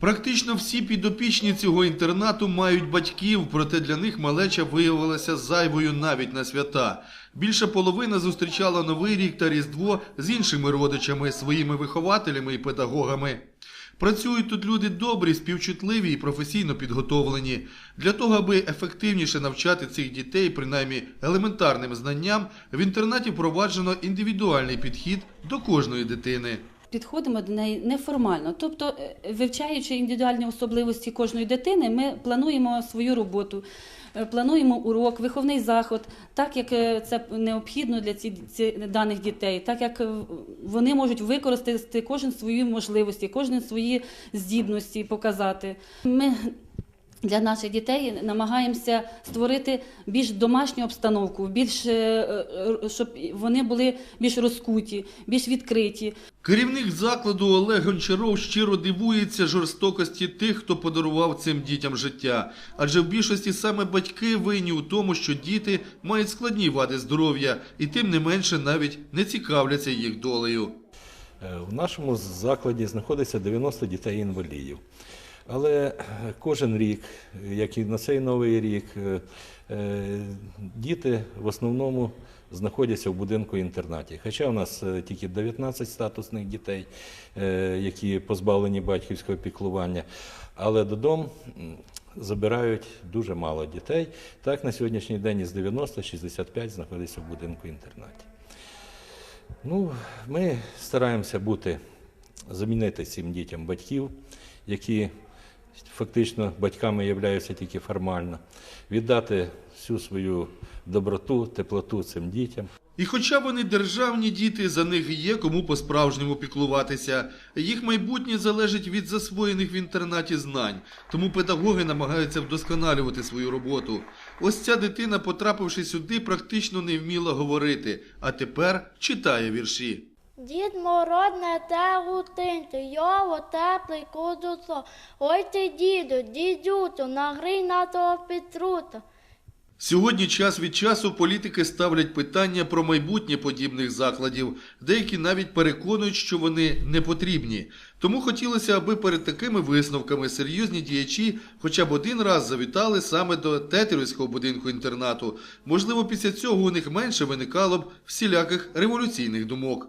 Практично всі підопічні цього інтернату мають батьків, проте для них малеча виявилася зайвою навіть на свята. Більша половина зустрічала Новий рік та Різдво з іншими родичами, своїми вихователями і педагогами. Працюють тут люди добрі, співчутливі і професійно підготовлені. Для того, аби ефективніше навчати цих дітей, принаймні елементарним знанням, в інтернаті впроваджено індивідуальний підхід до кожної дитини. Підходимо до неї неформально. Тобто, е, вивчаючи індивідуальні особливості кожної дитини, ми плануємо свою роботу, е, плануємо урок, виховний заход, так як е, це необхідно для ці, ці даних дітей, так як вони можуть використати кожен свої можливості, кожен свої здібності показати. Ми для наших дітей намагаємося створити більш домашню обстановку, більш е, е, щоб вони були більш розкуті, більш відкриті. Керівник закладу Олег Гончаров щиро дивується жорстокості тих, хто подарував цим дітям життя. Адже в більшості саме батьки винні у тому, що діти мають складні вади здоров'я і тим не менше навіть не цікавляться їх долею. Е, В нашому закладі знаходиться 90 дітей-інвалідів. Але е, кожен рік, як і на цей новий рік, е, е, діти в основному знаходяться в будинку інтернаті. Хоча у нас тільки 19 статусних дітей, які позбавлені батьківського піклування, але додому забирають дуже мало дітей. Так, на сьогоднішній день із 90 65 знаходиться в будинку інтернаті. Ну, ми стараємося бути, замінити цим дітям батьків, які фактично батьками являються тільки формально, віддати всю свою доброту, теплоту цим дітям. І хоча вони державні діти, за них є кому по-справжньому піклуватися. Їх майбутнє залежить від засвоєних в інтернаті знань, тому педагоги намагаються вдосконалювати свою роботу. Ось ця дитина, потрапивши сюди, практично не вміла говорити, а тепер читає вірші. Дід мороз не те гутиньте, його теплий козуцо. Ой ти, діду, дідюцю, нагрій на того Петрута. Сьогодні час від часу політики ставлять питання про майбутнє подібних закладів. Деякі навіть переконують, що вони не потрібні. Тому хотілося, аби перед такими висновками серйозні діячі хоча б один раз завітали саме до Тетерівського будинку інтернату. Можливо, після цього у них менше виникало б всіляких революційних думок.